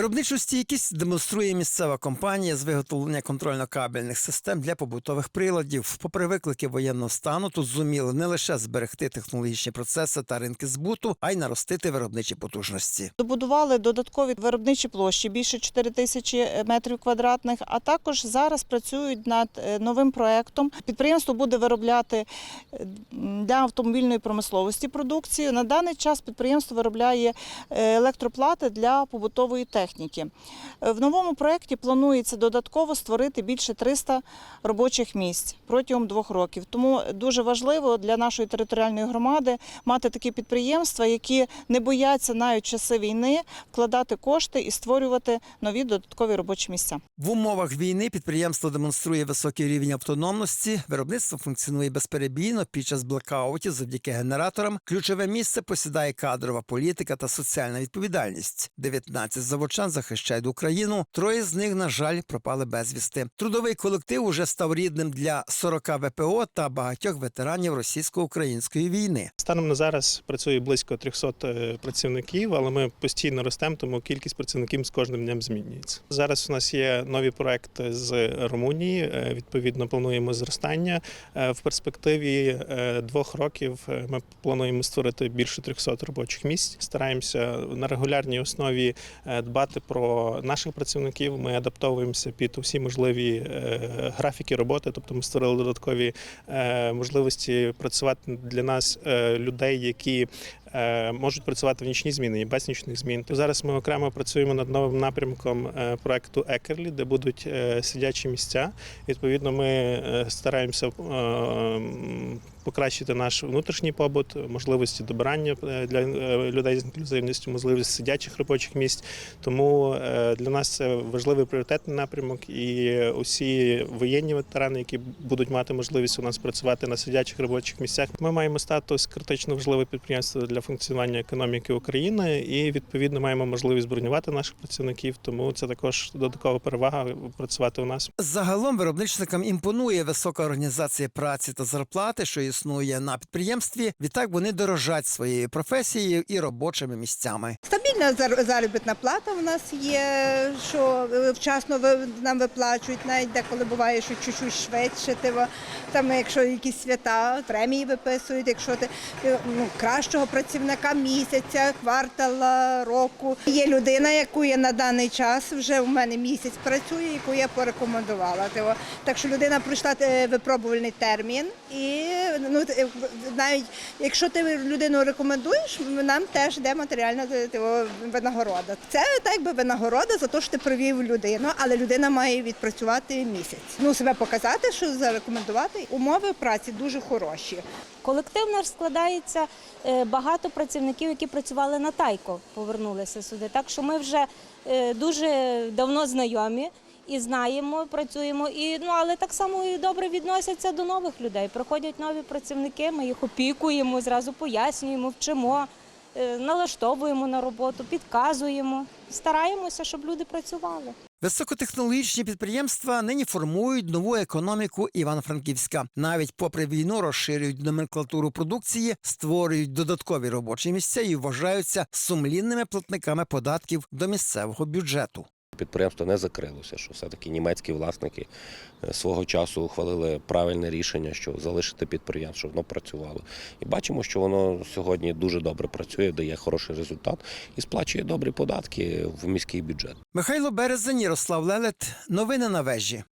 Виробничу стійкість демонструє місцева компанія з виготовлення контрольно-кабельних систем для побутових приладів. Попри виклики воєнного стану, тут зуміли не лише зберегти технологічні процеси та ринки збуту, а й наростити виробничі потужності. Добудували додаткові виробничі площі більше 4 тисячі метрів квадратних. А також зараз працюють над е, новим проектом. Підприємство буде виробляти е, для автомобільної промисловості продукцію. На даний час підприємство виробляє е, електроплати для побутової техніки. Е, В новому проекті планується додатково створити більше 300 робочих місць протягом двох років. Тому дуже важливо для нашої територіальної громади мати такі підприємства, які не бояться навіть часи війни вкладати кошти і створювати нові додаткові робочі місця. В умовах війни підприємство демонструє високий рівень автономності. Виробництво функціонує безперебійно під час блекаутів завдяки генераторам. Ключове місце посідає кадрова політика та соціальна відповідальність. 19 заводчан захищають Україну. Троє з них, на жаль, пропали безвісти. Трудовий колектив уже став рідним для 40 ВПО та багатьох ветеранів російсько-української війни. Станом на зараз працює близько 300 е, працівників, але ми постійно ростемо, тому кількість працівників з кожним днем змінюється. Зараз у нас є нові проекти з Румунії. е, Відповідно, плануємо зростання. Е, В перспективі двох років ми плануємо створити більше 300 робочих місць. Стараємося на регулярній основі е, дбати про наших працівників. Ми адаптовуємося під усі можливі е, графіки роботи, тобто ми створили додаткові е, можливості працювати для нас е, людей, які можуть працювати в нічні зміни і без нічних змін. То зараз ми окремо працюємо над новим напрямком е, проекту Екерлі, де будуть е, сидячі місця. Відповідно, ми е, стараємося е, покращити наш внутрішній побут, можливості добирання е, для е, людей з інклюзивністю, можливість сидячих робочих місць. Тому е, для нас це важливий пріоритетний напрямок, і усі воєнні ветерани, які будуть мати можливість у нас працювати на сидячих робочих місцях. Ми маємо статус критично важливе підприємство для функціонування економіки України, і відповідно маємо можливість бронювати наших працівників. Тому це також додаткова перевага працювати у нас. Загалом виробничникам імпонує висока організація праці та зарплати, що існує на підприємстві. Відтак вони дорожать своєю професією і робочими місцями. Стабільна заробітна плата в нас є, що е, вчасно нам виплачують, навіть деколи буває, що чуть-чуть швидше. Там, якщо якісь свята, премії виписують, якщо ти е, ну, кращого працівника місяця, квартала, року. Є людина, яку я на даний час вже у мене місяць працює, яку я порекомендувала. Так що людина пройшла е, випробувальний термін, і ну, т- навіть якщо ти людину рекомендуєш, нам теж йде матеріальна е, тиво, винагорода. Це так би винагорода за те, що ти привів людину, але людина має відпрацювати місяць. Ну себе показати, що зарекомендувати. Умови праці дуже хороші. Колектив наш складається е, багато працівників, які працювали на тайко, повернулися сюди. Так що ми вже е, дуже давно знайомі і знаємо, працюємо. І ну але так само і добре відносяться до нових людей. Приходять нові працівники, ми їх опікуємо, зразу пояснюємо, вчимо, налаштовуємо на роботу, підказуємо. Стараємося, щоб люди працювали. Високотехнологічні підприємства нині формують нову економіку Івано-Франківська. Навіть попри війну розширюють номенклатуру продукції, створюють додаткові робочі місця і вважаються сумлінними платниками податків до місцевого бюджету. Підприємство не закрилося, що все-таки німецькі власники е, свого часу ухвалили правильне рішення, що залишити підприємство, щоб воно працювало. І бачимо, що воно сьогодні дуже добре працює, дає хороший результат і сплачує добрі податки в міський бюджет. Михайло Березень, Ярослав Лелет. Новини на вежі.